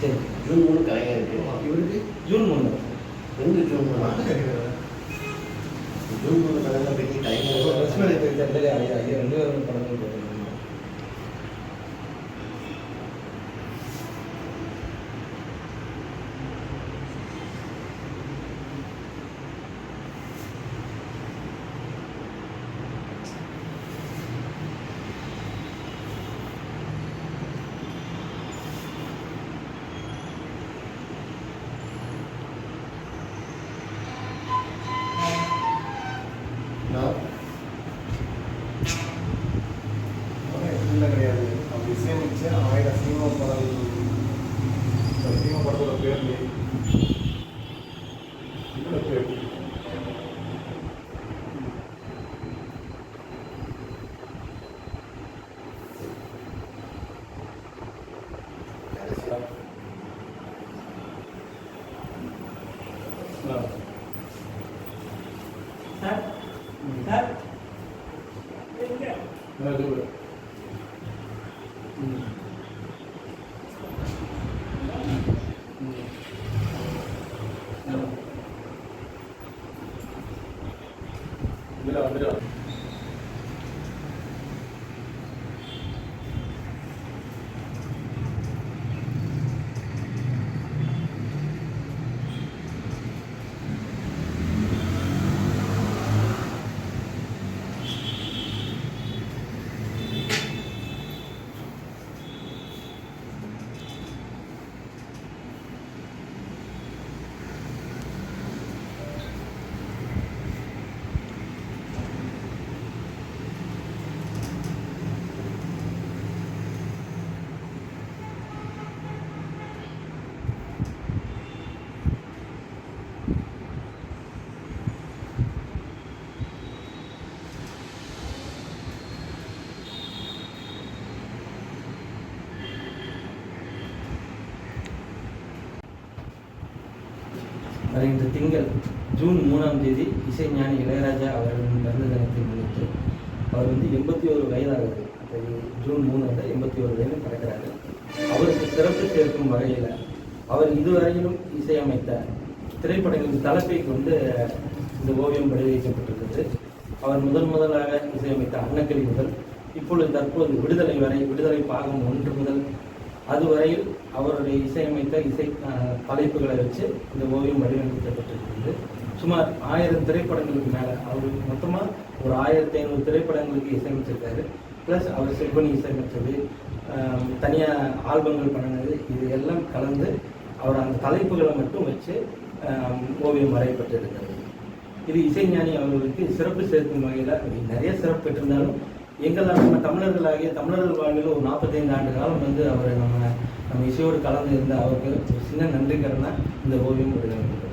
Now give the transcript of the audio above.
சரி. ஜூன் மூணு கலைஞர் இருக்கு. இவருக்கு ஜூன் மூணு. ரெண்டு ஜூன் மூணு. ஜூன் மூணு கலைஞர் பெரிய கலைஞர் ஐயா ஐயா ரெண்டு பேரும் படங்கள் சார் சார் இதில் வந்துடும் வருகின்ற திங்கள் ஜூன் மூணாம் தேதி இசைஞானி இளையராஜா அவர்களின் பிறந்த தினத்தை முன்னிட்டு அவர் வந்து எண்பத்தி ஒரு வயதாகுது ஜூன் மூணு வந்து எண்பத்தி ஒரு வயது பிறக்கிறாரு அவருக்கு சிறப்பு சேர்க்கும் வகையில் அவர் இதுவரையிலும் இசையமைத்த திரைப்படங்களின் தலைப்பை கொண்டு இந்த ஓவியம் வடிவமைக்கப்பட்டிருக்கிறது. அவர் முதன் முதலாக இசையமைத்த அன்னக்கிளி முதல் இப்பொழுது தற்போது விடுதலை வரை விடுதலை பாகம் ஒன்று முதல் அதுவரையில் அவருடைய இசையமைத்த இசை தலைப்புகளை வச்சு இந்த ஓவியம் வடிவமைக்கப்பட்டிருக்கிறது. சுமார் ஆயிரம் திரைப்படங்களுக்கு மேலே அவர் மொத்தமாக ஒரு ஆயிரத்தி ஐநூறு திரைப்படங்களுக்கு இசையமைச்சிருக்காரு. ப்ளஸ் அவர் சிற்பனி இசையமைச்சது தனியாக ஆல்பங்கள் பண்ணினது இது எல்லாம் கலந்து அவர் அந்த தலைப்புகளை மட்டும் வச்சு ஓவியம் வரையப்பட்டிருக்கிறது. இது இசைஞானி அவர்களுக்கு சிறப்பு சேர்க்கும் வகையில் நிறைய சிறப்பு பெற்றிருந்தாலும் எங்கள் நம்ம தமிழர்களாகிய தமிழர்கள் வாழ்வில் ஒரு நாற்பத்தைந்து ஆண்டு காலம் வந்து அவரை நம்ம நம்ம இசையோடு கலந்து இருந்த அவருக்கு ஒரு சின்ன நன்றி இந்த ஓவியம் வடிவமைக்கப்பட்டது